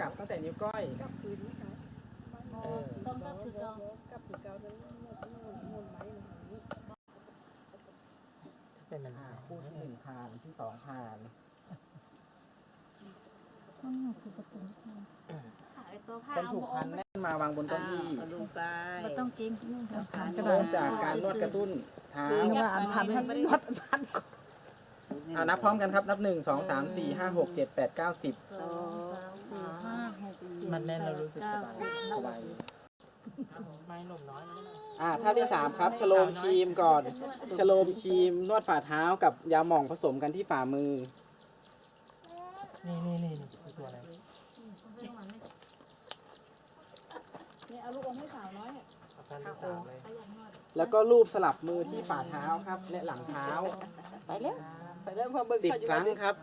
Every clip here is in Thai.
กลับตั้งแต่นิ้วก้อย กับคืนนะคะเออต้องกับคือเก่ากับคืนเก่านั้นมันมันมันไม้นะคะนี่เป็นมันคู่ที่หนึ่งผ่านที่สองผ่านต้องคือประตูไอตัวผ้าคนเอาถูกมาพันแน่นมาวางบนเก้าอี้เอาลงไปไม่ต้องกินเริ่มจากการนวดกระตุ้นเท้าคือว่าอันพันให้นวดอันพันก่อนอ่านับพร้อมกันครับ นับหนึ่งสองสามสี่ห้าหกเจ็ดแปดเก้าสิบสอง มันแน่นเรารู้สึกสบายเก้สิบสบายไม่หนุ่มน้อยไม่ได้อ่าท่าที่สามครับชโลมครีมก่อนชโลมครีมนวดฝ่าเท้ากับยาหม่องผสมกันที่ฝ่ามือ นี่นี่นี่นี่คือตัวอะไรเนี่ยเอาลูกอมให้สาวน้อยเนี่ยอาการที่สามเลยแล้วก็รูปสลับมือที่ฝ่าเท้าครับ และหลังเท้า ไปแล้วไปแล้วพอเบิ่งสิบเขาอยู่ครั้งครับ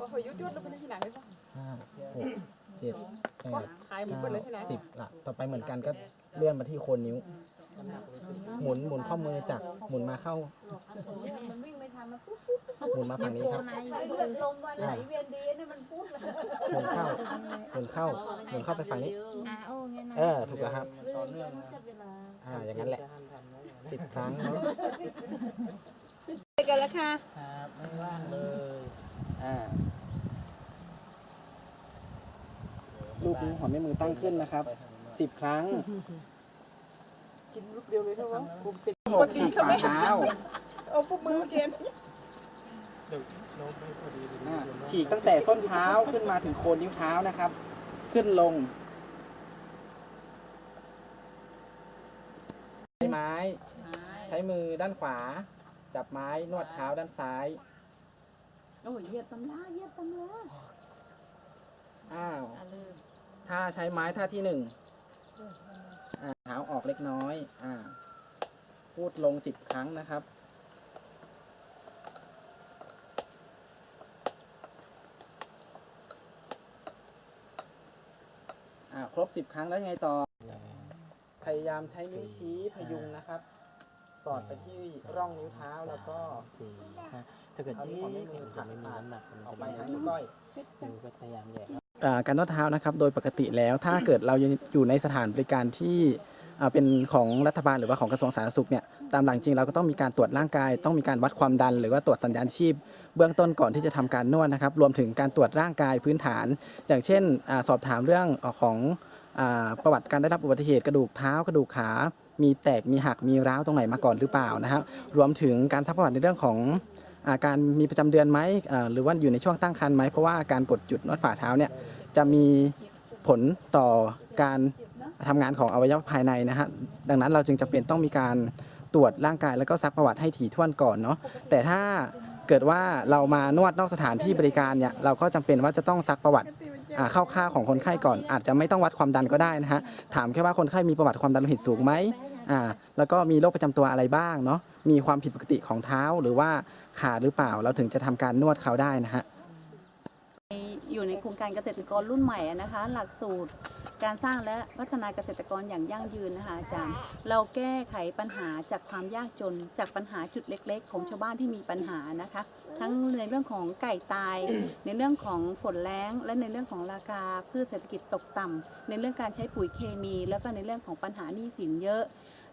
พอเขายุดยุดแล้วไปที่ไหนเลยป่ะห้าหกเจ็ดแปดหายหมดเลยที่ไหนสิบละต่อไปเหมือนกันก็เลื่อนมาที่โคนนิ้ว หมุนหมุนข้อมือจากหมุนมาเข้า มันวิ่งไม่ทันมันปุ๊บปุ๊บหมุนมาฝั่งนี้ครับนายอยู่เลือดลมวันไหลเวียนดีเนี่ยมันพูดเลยหมุนเข้าหมุนเข้าหมุนเข้าไปฝั่งนี้อ่าโอ้ไงนะเออถูกแล้วครับ ต่อเนื่องนะจับเวลาอ่าอย่างนั้นแหละจะทำทำไว้อย่างนั้นสิบครั้งเนาะ ไปกันแล้วค่ะ ครับไม่ว่างเลย อ่ารูปนี้หัวแม่มือตั้งขึ้นนะครับสิบครั้ง กินลูกเดียวเลยเท่าไหร่กูเป็นหกฉีกฝ่าเท้าเอาปุ๊บมือเกณฑ์เดี๋ยวโน้มให้พอดีดูอ่าดูฉีกตั้งแต่ส้นเท้าขึ้นมาถึงโคนนิ้วเท้านะครับ ขึ้นลงใช้ไม้ ใช้มือด้านขวา จับไม้นวดเท้าด้านซ้าย โอ้ยเหยียบตำราเหยียบตำราอ้าว อะลืมถ้าใช้ไม้ท่าที่หนึ่งอ่าเท้าออกเล็กน้อย อ่า พูดลงสิบครั้งนะครับ อ่า ครบสิบครั้งแล้วยังไงต่อ พยายามใช้นิ้วชี้พยุงนะครับ สอดไปที่ร่องนิ้วเท้าแล้วก็สี่ห้าถ้าเกิดที่มันจะไม่มีน้ำหนักมันออกจะไปไม่ทางได้นิ้วก้อยดูก็พยายามแยกอ่าการนวดเท้านะครับโดยปกติแล้วถ้าเกิดเรายังอยู่ในสถานบริการที่อ่าเป็นของรัฐบาลหรือว่าของกระทรวงสาธารณสุขเนี่ยตามหลักจริงเราก็ต้องมีการตรวจร่างกาย ต้องมีการวัดความดัน หรือว่าตรวจสัญญาณชีพ เบื้องต้นก่อนที่จะทำการนวดนะครับ รวมถึงการตรวจร่างกายพื้นฐาน อย่างเช่นอาสอบถามเรื่องของอาประวัติการได้รับอุบัติเหตุกระดูกเท้ากระดูกขา มีแตกมีหักมีร้าวตรงไหนมาก่อนหรือเปล่านะครับรวมถึงการซักประวัติในเรื่องของอาการมีประจำเดือนไหมหรือว่าอยู่ในช่วงตั้งครรภ์ไหมเพราะว่าการกดจุดนวดฝ่าเท้าเนี่ยจะมีผลต่อการทำงานของอวัยวะภายในนะฮะดังนั้นเราจึงจำเป็นต้องมีการตรวจร่างกายแล้วก็ซักประวัติให้ถี่ถ้วนก่อนเนาะแต่ถ้า เกิดว่าเรามานวดนอกสถานที่บริการเนี่ยเราก็จำเป็นว่าจะต้องซักประวัติข้าค่าของคนไข้ก่อน อาจจะไม่ต้องวัดความดันก็ได้นะฮะถามแค่ว่าคนไข้มีประวัติความดันโลหิตสูงไหมอ่าแล้วก็มีโรคประจำตัวอะไรบ้างเนาะมีความผิดปกติของเท้าหรือว่าขาหรือเปล่าเราถึงจะทำการนวดเขาได้นะฮะ อยู่ในโครงการเกษตรกรรุ่นใหม่นะคะ หลักสูตรการสร้างและพัฒนาเกษตรกรอย่างยั่งยืนนะคะอาจารย์ เราแก้ไขปัญหาจากความยากจน จากปัญหาจุดเล็ก ๆ ของชาวบ้านที่มีปัญหานะคะ ทั้งในเรื่องของไก่ตาย ในเรื่องของฝนแล้ง และในเรื่องของราคาพืชเศรษฐกิจตกต่ำในเรื่องการใช้ปุ๋ยเคมี แล้วก็ในเรื่องของปัญหาหนี้สินเยอะ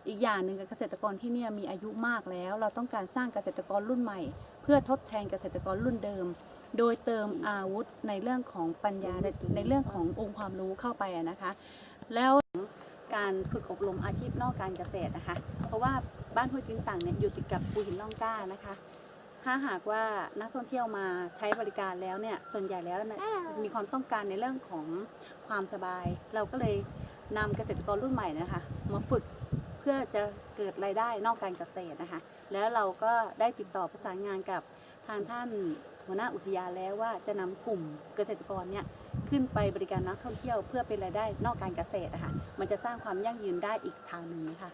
อีกอย่างหนึ่งเกษตรกรที่นี่มีอายุมากแล้ว เราต้องการสร้างเกษตรกรรุ่นใหม่ เพื่อทดแทนเกษตรกรรุ่นเดิม โดยเติมอาวุธในเรื่องของปัญญาในในเรื่องขององค์ความรู้เข้าไปนะคะ แล้วการฝึกอบรมอาชีพนอกการเกษตรนะคะ เพราะว่าบ้านห้วยจิงต่างเนี่ยอยู่ติดกับภูหินล่องกล้านะคะ ถ้าหากว่านักท่องเที่ยวมาใช้บริการแล้วเนี่ยส่วนใหญ่แล้วมีความต้องการในเรื่องของความสบาย เราก็เลยนำเกษตรกรรุ่นใหม่นะคะ มาฝึกเพื่อจะเกิดรายได้นอกการเกษตรนะคะ แล้วเราก็ได้ติดต่อประสานงานกับทางท่าน หัวหน้าอุทยานแล้วว่าจะนำกลุ่มเกษตรกรเนี่ยขึ้นไปบริการนักท่องเที่ยวเพื่อเป็นรายได้นอกการเกษตรนะคะมันจะสร้างความยั่งยืนได้อีกทางหนึ่งนะคะ